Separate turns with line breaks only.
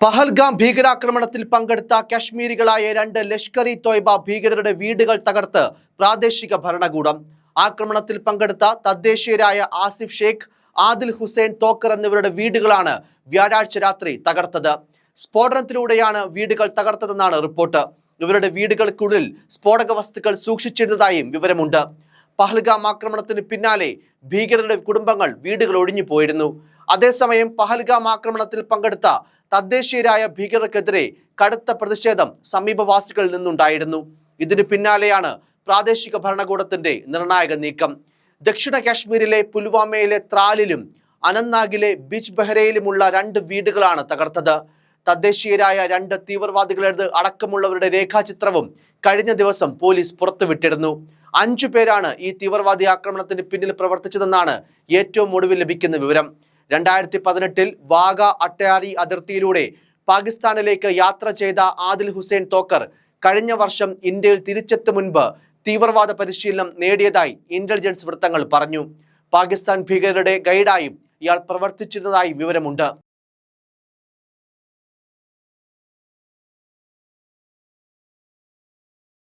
പഹൽഗാം ഭീകരാക്രമണത്തിൽ പങ്കെടുത്ത കാശ്മീരികളായ രണ്ട് ലഷ്കർ ഇ തോയ്ബ ഭീകരരുടെ വീടുകൾ തകർത്ത് പ്രാദേശിക ഭരണകൂടം. ആക്രമണത്തിൽ പങ്കെടുത്ത തദ്ദേശീയരായ ആസിഫ് ഷേഖ് ആദിൽ ഹുസൈൻ തോക്കർ എന്നിവരുടെ വീടുകളാണ് വ്യാഴാഴ്ച രാത്രി തകർത്തത്. സ്ഫോടനത്തിലൂടെയാണ് വീടുകൾ തകർത്തതെന്നാണ് റിപ്പോർട്ട്. ഇവരുടെ വീടുകൾക്കുള്ളിൽ സ്ഫോടക വസ്തുക്കൾ സൂക്ഷിച്ചിരുന്നതായും വിവരമുണ്ട്. പഹൽഗാം ആക്രമണത്തിന് പിന്നാലെ ഭീകരരുടെ കുടുംബങ്ങൾ വീടുകൾ ഒഴിഞ്ഞു പോയിരുന്നു അതേസമയം പഹൽഗാം ആക്രമണത്തിൽ പങ്കെടുത്ത തദ്ദേശീയരായ ഭീകരർക്കെതിരെ കടുത്ത പ്രതിഷേധം സമീപവാസികളിൽ നിന്നുണ്ടായിരുന്നു. ഇതിനു പിന്നാലെയാണ് പ്രാദേശിക ഭരണകൂടത്തിന്റെ നിർണായക നീക്കം. ദക്ഷിണ കാശ്മീരിലെ പുൽവാമയിലെ ത്രാലിലും അനന്ത്നാഗിലെ ബിജ് ബെഹ്റയിലുമുള്ള രണ്ട് വീടുകളാണ് തകർത്തത്. തദ്ദേശീയരായ രണ്ട് തീവ്രവാദികളേത് അടക്കമുള്ളവരുടെ രേഖാചിത്രവും കഴിഞ്ഞ ദിവസം പോലീസ് പുറത്തുവിട്ടിരുന്നു. അഞ്ചു പേരാണ് ഈ തീവ്രവാദി ആക്രമണത്തിന് പിന്നിൽ പ്രവർത്തിച്ചതെന്നാണ് ഏറ്റവും ഒടുവിൽ ലഭിക്കുന്ന വിവരം. രണ്ടായിരത്തി പതിനെട്ടിൽ വാഗ അട്ടയാരി അതിർത്തിയിലൂടെ പാകിസ്ഥാനിലേക്ക് യാത്ര ചെയ്ത ആദിൽ ഹുസൈൻ തോക്കർ കഴിഞ്ഞ വർഷം ഇന്ത്യയിൽ തിരിച്ചെത്തും മുൻപ് തീവ്രവാദ പരിശീലനം നേടിയതായി ഇന്റലിജൻസ് വൃത്തങ്ങൾ പറഞ്ഞു. പാകിസ്ഥാൻ ഭീകരരുടെ ഗൈഡായും ഇയാൾ പ്രവർത്തിച്ചിരുന്നതായി വിവരമുണ്ട്.